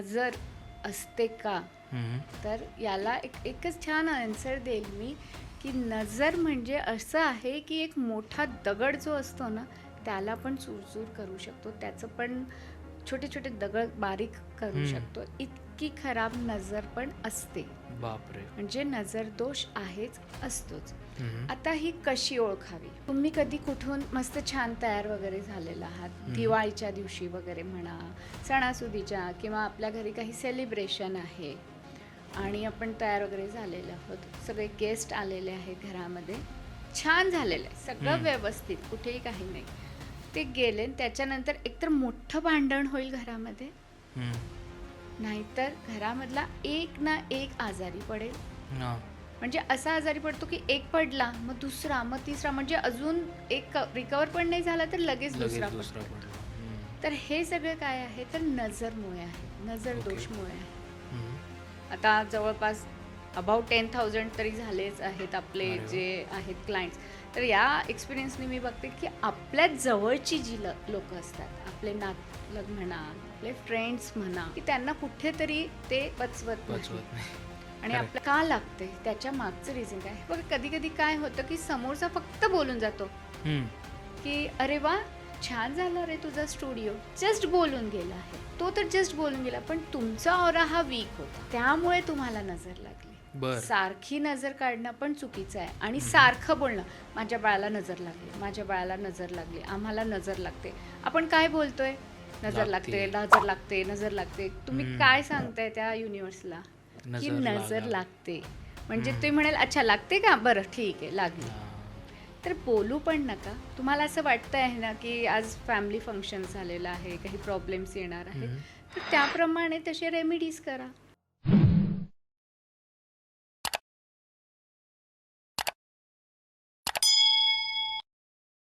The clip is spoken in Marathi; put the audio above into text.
नजर असते का. तर याला एक एकच छान आन्सर देईल मी की नजर म्हणजे असं आहे की एक मोठा दगड जो असतो ना त्याला पण चूरचूर करू शकतो त्याचं पण छोटे छोटे दगड बारीक करू. शकतो. इतकी खराब नजर पण असते. बापरे. म्हणजे नजर दोष आहेच असतोच. आता ही कशी ओळखावी? तुम्ही कधी कुठून मस्त छान तयार वगैरे झालेला आहात. दिवाळीच्या दिवशी वगैरे म्हणा सणासुदीच्या किंवा आपल्या घरी काही सेलिब्रेशन आहे आणि आपण तयार वगैरे झालेले आहोत. सगळे गेस्ट आलेले आहेत घरामध्ये. छान झालेलं आहे. सगळं. व्यवस्थित. कुठेही काही नाही. ते गेले त्याच्यानंतर एकतर मोठं भांडण होईल घरामध्ये. नाहीतर घरामधला एक ना एक आजारी पडेल. म्हणजे असा आजारी पडतो की एक पडला मग दुसरा मग तिसरा म्हणजे अजून एक रिकवर पण नाही झाला तर लगेच दुसरा पडतो. तर हे सगळं काय आहे तर नजरमुळे आहे नजर. दोषमुळे आहे. आता जवळपास अबाउट टेन थाउजंड तरी झालेच आहेत आपले. जे आहेत क्लायंट्स तर या एक्सपिरियन्सने मी बघते की आपल्या जवळची जी लोक असतात आपले नातलग म्हणा आपले फ्रेंड्स म्हणा की त्यांना कुठेतरी ते पचवत आणि. आपलं का लागते त्याच्या मागचं रिझन काय बघा कधी कधी काय होतं की समोरचा फक्त बोलून जातो. की अरे वा छान झाला रे तुझा स्टुडिओ. जस्ट बोलून गेला आहे. तो तर जस्ट बोलून गेला पण तुमचा ऑरा हा वीक होता. त्यामुळे तुम्हाला नजर लागली. सारखी नजर काढणं पण चुकीचं आहे. आणि सारखं बोलणं माझ्या बाळाला नजर लागली. माझ्या बाळाला नजर लागली. आम्हाला नजर लागते. आपण काय बोलतोय? नजर लागते. नजर लागते नजर लागते. तुम्ही. काय सांगताय त्या युनिव्हर्सला की नजर नजर लागा. लागते. म्हणजे हम्म. ते म्हणेल अच्छा लागते का? बरं ठीक आहे लागली. तर बोलू पण नका. तुम्हाला असं वाटतं आहे ना की आज फॅमिली फंक्शन झालेलं आहे काही प्रॉब्लेम्स येणार आहेत. हम्म. तर त्याप्रमाणे तसे रेमेडीज करा.